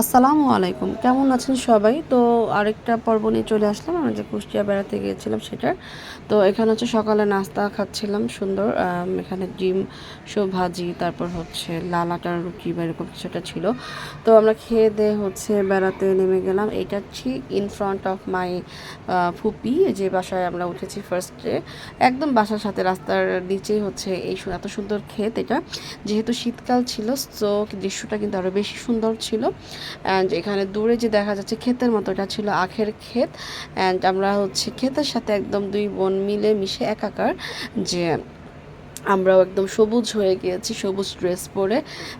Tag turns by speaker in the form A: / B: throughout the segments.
A: আসসালামু আলাইকুম। কেমন আছেন সবাই? তো আরেকটা পর্ব নিয়ে চলে আসলাম। আমরা যে কুষ্টিয়া বেড়াতে গিয়েছিলাম সেটার। তো এখানে হচ্ছে সকালে নাস্তা খাচ্ছিলাম, সুন্দর। এখানে ডিম সব ভাজি তারপর হচ্ছে লাল আটার রুটি বা এরকম কিছুটা ছিল। তো আমরা খেয়ে দিয়ে হচ্ছে বেড়াতে নেমে গেলাম। এটা ঠিক ইন ফ্রন্ট অফ মাই ফুপি, যে বাসায় আমরা উঠেছি ফার্স্টে একদম বাসার সাথে রাস্তার নিচেই হচ্ছে এই এত সুন্দর ক্ষেত এটা। যেহেতু শীতকাল ছিল তো দৃশ্যটা কিন্তু আরও বেশি সুন্দর ছিল। অ্যান্ড এখানে দূরে যে দেখা যাচ্ছে ক্ষেতের মতো, এটা ছিল আখের ক্ষেত। অ্যান্ড আমরা হচ্ছে ক্ষেতের সাথে একদম দুই বোন মিলে মিশে একাকার যে আমরাও একদম সবুজ হয়ে গিয়েছি, সবুজ ড্রেস পরে।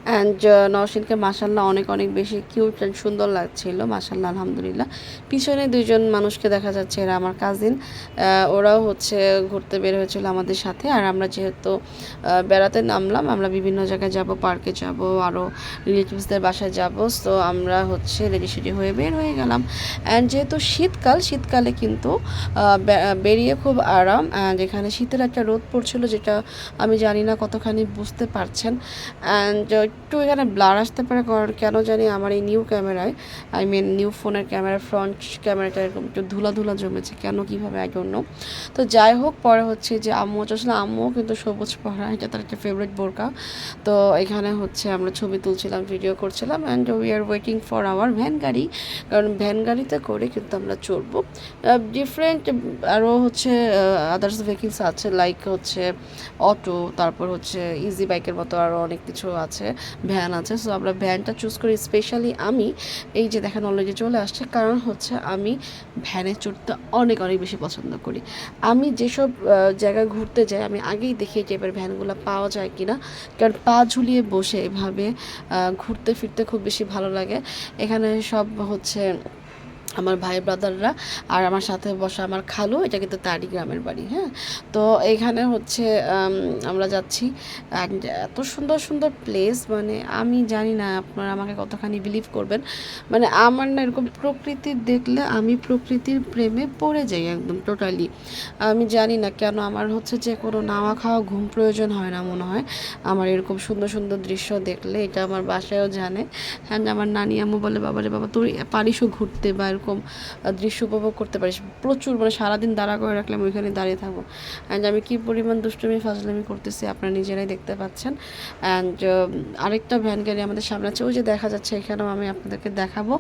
A: অ্যান্ড নওশিনকে মাসাল্লাহ অনেক অনেক বেশি কিউট অ্যান্ড সুন্দর লাগছিল মাসাল্লাহ আলহামদুলিল্লাহ। পিছনে দুইজন মানুষকে দেখা যাচ্ছে, এরা আমার কাজিন ওরাও হচ্ছে ঘুরতে বের হয়েছিল আমাদের সাথে। আর আমরা যেহেতু বেড়াতে নামলাম, আমরা বিভিন্ন জায়গায় যাব, পার্কে যাব আরও রিলেটিভসদের বাসায় যাব। তো আমরা হচ্ছে রেডি সেডি হয়ে বের হয়ে গেলাম। অ্যান্ড যেহেতু শীতকাল, শীতকালে কিন্তু বেরিয়ে খুব আরাম। এখানে শীতের একটা রোদ পড়ছিল, যেটা আমি জানি না কতখানি বুঝতে পারছেন। অ্যান্ড একটু এখানে ব্লার আসতে পারে, কারণ কেন জানি আমার এই নিউ ক্যামেরায় আই মিন নিউ ফোনের ক্যামেরা ফ্রন্ট ক্যামেরাটা এরকম একটু ধুলা ধুলা জমেছে, কেন, কীভাবে আই ডোন্ট নো তো যাই হোক, পরে হচ্ছে যে আম্মু আসলে আম্মুও কিন্তু সবুজ পড়া এটা তার একটা ফেভারিট বোরকা। তো এখানে হচ্ছে আমরা ছবি তুলছিলাম ভিডিও করছিলাম and we are waiting for our van গাড়ি। কারণ ভ্যান গাড়িতে করে কিন্তু আমরা চড়বো। ডিফারেন্ট আরও হচ্ছে আদার্স ভেহিকলস আছে লাইক হচ্ছে অটো তারপর হচ্ছে ইজি বাইকের মতো আরও অনেক কিছু আছে ভ্যান আছে। সো আমরা ভ্যানটা চুজ করি স্পেশালি আমি। এই যে দেখেন অলরেডি চলে আসছে, কারণ হচ্ছে আমি ভ্যানে চড়তে অনেক অনেক বেশি পছন্দ করি। আমি যেসব জায়গায় ঘুরতে যাই, আমি আগেই দেখি এই টাইপের ভ্যানগুলো পাওয়া যায় কি না কারণ পা ঝুলিয়ে বসে এভাবে ঘুরতে ফিরতে খুব বেশি ভালো লাগে। এখানে সব হচ্ছে আমার ভাই ব্রাদাররা আর আমার সাথে বসা আমার খালু, এটা কিন্তু তারই গ্রামের বাড়ি হ্যাঁ? তো এখানে হচ্ছে আমরা যাচ্ছি এত সুন্দর সুন্দর প্লেস মানে আমি জানি না আপনারা আমাকে কতখানি বিলিভ করবেন মানে আমার না এরকম প্রকৃতি দেখলে আমি প্রকৃতির প্রেমে পড়ে যাই একদম টোটালি আমি জানি না কেন আমার হচ্ছে যে কোনো নাওয়া খাওয়া ঘুম প্রয়োজন হয় না মনে হয়। আমার এরকম সুন্দর সুন্দর দৃশ্য দেখলে এটা আমার বাসায়ও জানে। হ্যাঁ আমার নানি আম্মু বলে বাবারে বাবা তুই পারিসও ঘুরতে বা এরকম আহ, দৃশ্য উপভোগ করতে পারিস। প্রচুর মানে সারাদিন দাঁড়া করে রাখলে আমি ওইখানে দাঁড়িয়ে থাকব। অ্যান্ড আমি কী পরিমাণ দুষ্টুমি ফাজলামি করতেছি আপনারা নিজেরাই দেখতে পাচ্ছেন। অ্যান্ড আরেকটা ভ্যান গাড়ি আমাদের সামনে আছে ওই যে দেখা যাচ্ছে এখানেও আমি আপনাদেরকে দেখাবো।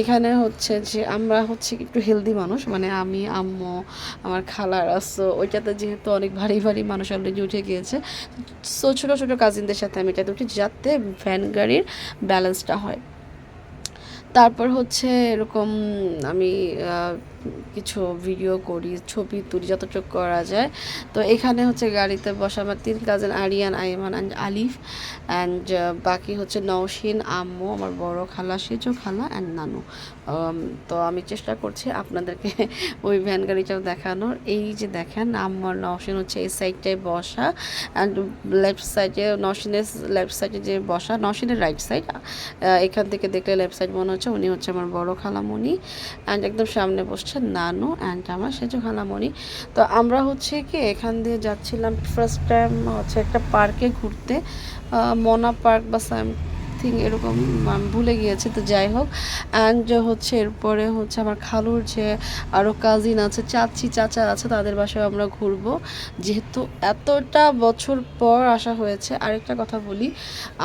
A: এখানে হচ্ছে যে আমরা হচ্ছে একটু হেলদি মানুষ মানে আমি আম্মু আমার খালার সো ওইটাতে যেহেতু অনেক ভারী ভারী মানুষ অলরেডি উঠে গিয়েছে। ছোটো ছোটো কাজিনদের সাথে আমি এটাতে উঠি যাতে ভ্যান গাড়ির ব্যালেন্সটা হয়। তারপর হচ্ছে এরকম আমি কিছু ভিডিও করি, ছবি তুলি যতটুকু করা যায়। তো এখানে হচ্ছে গাড়িতে বসা আমার তিন cousin Aryan Aiman and Alif and বাকি হচ্ছে নওশিন, আম্মু, আমার বড় খালা, সেজো খালা অ্যান্ড নানু। তো আমি চেষ্টা করছি আপনাদেরকে ওই ভ্যান গাড়িটাও দেখানোর। এই যে দেখেন, আম্মু আর নওশিন হচ্ছে এই সাইডটায় বসা অ্যান্ড লেফট সাইডে নওশিনের লেফট সাইডে যে বসা, নওশিনের রাইট সাইড এখান থেকে দেখলে লেফট সাইড মনে হচ্ছে, উনি হচ্ছে আমার বড় খালামণি অ্যান্ড একদম সামনে বসছে নানু অ্যান্ড আমার সেজো খালামণি। তো আমরা হচ্ছে কি, এখান দিয়ে যাচ্ছিলাম ফার্স্ট টাইম হচ্ছে একটা পার্কে ঘুরতে মনা পার্ক বা সামথিং এরকম ভুলে গিয়েছে, তো যাই হোক। অ্যান্ড হচ্ছে এরপরে হচ্ছে আমার খালুর যে আরও কাজিন আছে, চাচি, চাচা আছে, তাদের বাসায় আমরা ঘুরবো। যেহেতু এতটা বছর পর আসা হয়েছে, আরেকটা কথা বলি,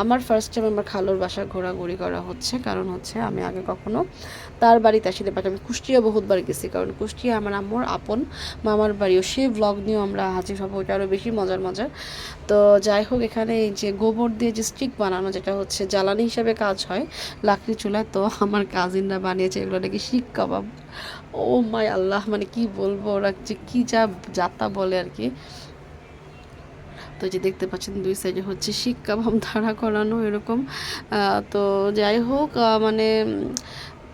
A: আমার ফার্স্ট টাইম আমার খালুর বাসা ঘোরাঘুরি করা হচ্ছে, কারণ হচ্ছে আমি আগে কখনো তার বাড়িতে আসিনি বাট আমি কুষ্টিয়া বহুতবার গেছি, কারণ কুষ্টিয়া আমার আম্মুর আপন, মামার বাড়িও। সেই ব্লগ নিয়েও আমরা হাজির হব ওটা আরও বেশি মজার মজার। তো যাই হোক, এখানে এই যে গোবর দিয়ে যে স্টিক বানানো, যেটা হচ্ছে জ্বালানি হিসাবে কাজ হয়, লাকড়ি চুলায় তো আমার কাজিনরা বানিয়েছে, এগুলো নাকি শিখ কাবাব। ও মাই আল্লাহ মানে কি বলব ওরা যে কি যা যাতা বলে আর কি। তো যে দেখতে পাচ্ছেন দুই সাইডে হচ্ছে শিক কাবাব, ধারা করানো এরকম। তো যাই হোক মানে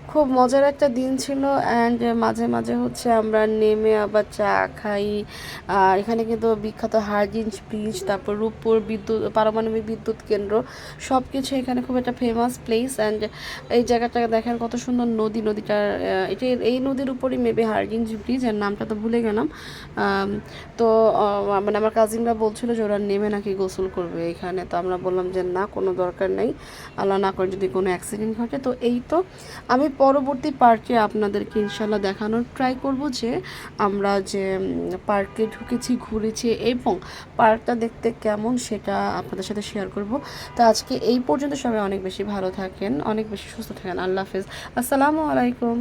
A: খুব মজার একটা দিন ছিল অ্যান্ড মাঝে মাঝে হচ্ছে আমরা নেমে আবার চা খাই। আর এখানে কিন্তু বিখ্যাত হারজিঞ্জ ব্রিজ, তারপর রূপপুর বিদ্যুৎ, পারমাণবিক বিদ্যুৎ কেন্দ্র সব কিছু এখানে খুব একটা ফেমাস প্লেস অ্যান্ড এই জায়গাটা দেখেন কত সুন্দর নদী নদীটার এটা এই নদীর উপরই মেবি হারজিঞ্জ ব্রিজের নামটা তো ভুলে গেলাম। তো মানে আমার কাজিনরা বলছিল যে ওরা নেমে নাকি গোসল করবে এখানে, তো আমরা বললাম যে না, কোনো দরকার নেই। আল্লাহ না করে যদি কোনো অ্যাক্সিডেন্ট ঘটে, তো এই তো। আমি পরবর্তী পার্কে আপনাদেরকে ইনশাল্লাহ দেখানোর ট্রাই করব যে আমরা যে পার্কে ঢুকেছি, ঘুরেছি এবং পার্কটা দেখতে কেমন সেটা আপনাদের সাথে শেয়ার করব। তো আজকে এই পর্যন্ত সবাই অনেক বেশি ভালো থাকেন, অনেক বেশি সুস্থ থাকেন। আল্লাহ হাফেজ। আসসালামু আলাইকুম।